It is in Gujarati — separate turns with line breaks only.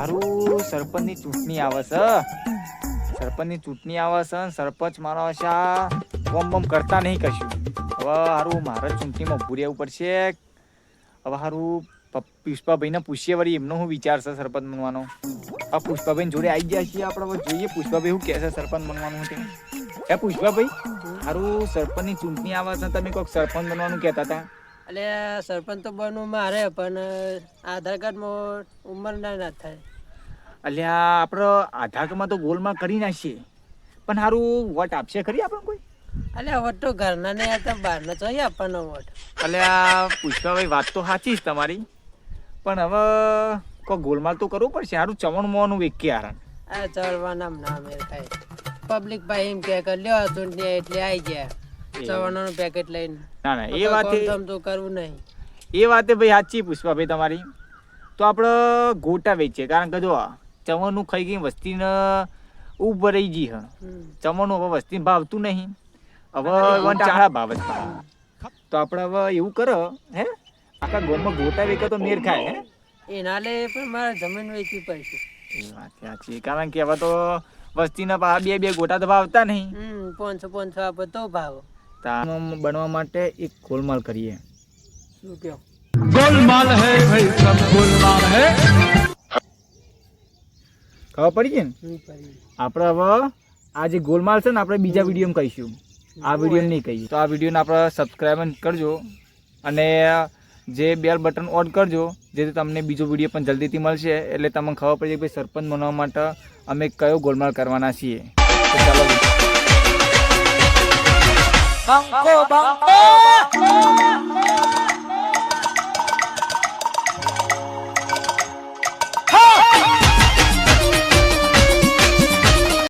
હારું, સરપંચની ચૂંટણી આવે છે. સરપંચની ચૂંટણી આવે છે સરપંચ મારો આશા કોમ બમ કરતા નહીં કશું હવે હારું, મારે ચૂંટણીમાં ઊભું રહેવું પડશે. હવે હારું પુષ્પાભાઈને પૂછીએ વળી, એમનો શું વિચાર છે સરપંચ બનવાનો? આ પુષ્પાભાઈ જોડે આવી ગયા છીએ આપણે જોઈએ પુષ્પાભાઈ શું કહે છે સરપંચ બનવાનું તે. એ પુષ્પાભાઈ? હારું, સરપંચની ચૂંટણી આવે છે, તમે કોઈક સરપંચ બનવાનું કહેતા હતા.
એટલે સરપંચ તો બનવું મારે, પણ આધાર કાર્ડમાં ઉંમર ના થાય.
અલ્યા આપણે આધાર કાર્ડમાં તો ગોલમાં કરી નાખીએ. પણ હારું વોટ આપશે ખરી આપણે કોઈ?
અલ્યા હવે તો ઘરના ને તો બહારના જોઈએ આપવાનો વોટ.
અલ્યા પુષ્પાભાઈ વાત તો સાચી જ તમારી. પણ હવે કોઈ ગોલમાલ તો કરવું પડશે. હારું ચવણ મોનું વેકી આરણ
આ ચડવાના ના મેળ થાય પબ્લિક ભાઈ એમ કે કે લ્યો ચૂંટણી એટલે આવી ગયા. ચવાણાનું પેકેટ લઈને.
ના ના એ વાત
તો કરવું નહીં.
એ વાતે ભાઈ સાચી પુષ્પાભાઈ તમારી. તો આપણે ગોટા વેચીએ. કારણ કે જો ચમણનું ખાઈ ગઈ વસ્તીને રહી ગઈ હ. ચમણનું હવે વસ્તીને ભાવતું નહીં. હવે ચાળા ભાવ તો આપણે હવે એવું કરો હે? આખા ગોળમાં ગોટા વેકે તો મેર ખાય હે?
એનાલે પણ મારે જમીન વેચવી પડશે.
વાત સાચી. કારણ કે હવે તો વસ્તીના ભાવ બે બે ગોટા તો ભાવતા નહીં.
પાંચસો પાંચસો આપે તો ભાવ.
તામ બનવા માટે એક ગોલમાલ કરીએ.
શું કહો?
ગોલમાલ હે ભાઈ સબ ગોલમાલ હે.
ખબર પડી છે ને? આપણે હવે આ જે ગોલમાલ છે ને આપણે બીજા વિડીયોમાં કહીશું. આ વીડિયો નહીં કહીએ. તો આ વિડીયોને આપણે સબસ્ક્રાઈબ કરજો અને જે બેલ બટન ઓન કરજો જેથી તમને બીજો વીડિયો પણ જલ્દીથી મળશે. એટલે તમને ખબર પડી જાય કે ભાઈ સરપંચ બનવા માટે અમે કયો ગોલમાલ કરવાના છીએ. તો ચાલો
બંકો બંકો!